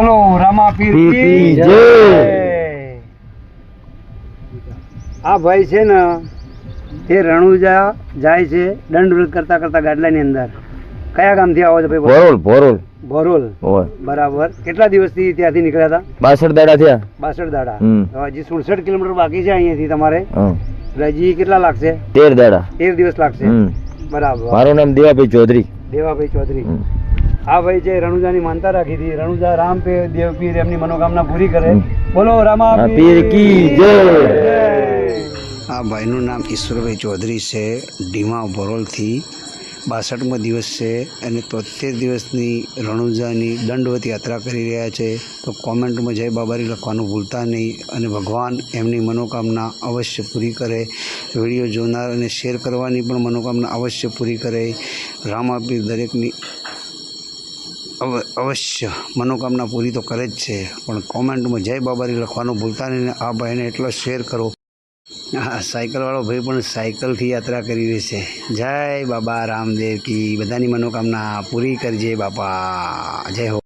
બોલો રામાપીર જય. આ ભાઈ છે ને એ રણુજા જાય છે દંડ વ્રત કરતા કરતા ગાડલાની અંદર. કયા ગામથી આવો છો ભાઈ ભરોલ ભરોલ. ભરોલ. બરાબર. કેટલા દિવસથી ત્યાંથી નીકળ્યા હતા? બાસઠ દાડા થયા. બાસઠ દાડા. હજી સુડસઠ કિલોમીટર બાકી છે અહીંયાથી તમારે. હં. એટલે હજી કેટલા લાગશે? તેર દાડા. તેર દિવસ લાગશે. બરાબર. મારું નામ દેવાભાઈ ચૌધરી. દેવાભાઈ ચૌધરી. આ ભાઈ છે રણુજાની માનતા રાખી હતી રણુજા રામ પે દેવપીર એમની મનોકામના પૂરી કરે. બોલો રામા આ પીર કી જય. આ ભાઈનું નામ ઈશ્વરભાઈ ચૌધરી છે ડીમા ભરોલથી. બાસઠમો દિવસ છે અને તોતેર દિવસની રણુજાની દંડવત યાત્રા કરી રહ્યા છે. તો કોમેન્ટમાં જય બાબારી લખવાનું ભૂલતા નહીં અને ભગવાન એમની મનોકામના અવશ્ય પૂરી કરે. વીડિયો જોનાર અને શેર કરવાની પણ મનોકામના અવશ્ય પૂરી કરે. રામાપીર દરેકની અવશ્ય. મનોકામના પૂરી તો કરે જ છે. પણ કોમેન્ટમાં જય બાબારી લખવાનું ભૂલતા નહીં આ ભાઈને એટલો શેર કરો. હા સાયકલવાળો ભાઈ પણ સાયકલથી યાત્રા કરી રહી છે. જય બાબા રામદેવ કી. બધાની મનોકામના પૂરી કરજે બાપા. જય હો.